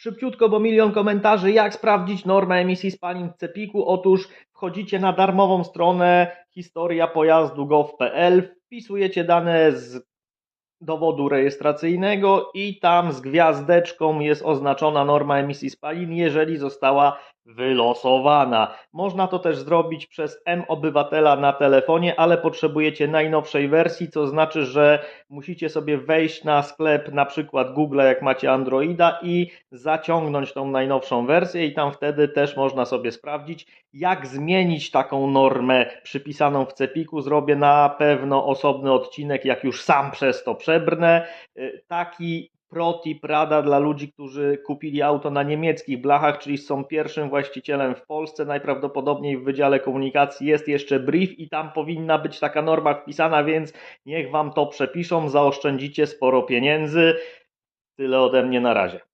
Szybciutko, bo milion komentarzy, jak sprawdzić normę emisji spalin w Cepiku. Otóż wchodzicie na darmową stronę historia pojazdu gov.pl, wpisujecie dane z dowodu rejestracyjnego i tam z gwiazdeczką jest oznaczona norma emisji spalin, jeżeli została wylosowana. Można to też zrobić przez M-Obywatela na telefonie, ale potrzebujecie najnowszej wersji, co znaczy, że musicie sobie wejść na sklep na przykład Google, jak macie Androida i zaciągnąć tą najnowszą wersję i tam wtedy też można sobie sprawdzić, jak zmienić taką normę przypisaną w Cepiku. Zrobię na pewno osobny odcinek, jak już sam przez to przebrnę. Y, Taki protip rada dla ludzi, którzy kupili auto na niemieckich blachach, czyli są pierwszym właścicielem w Polsce. Najprawdopodobniej w Wydziale Komunikacji jest jeszcze brief i tam powinna być taka norma wpisana, więc niech wam to przepiszą, zaoszczędzicie sporo pieniędzy. Tyle ode mnie na razie.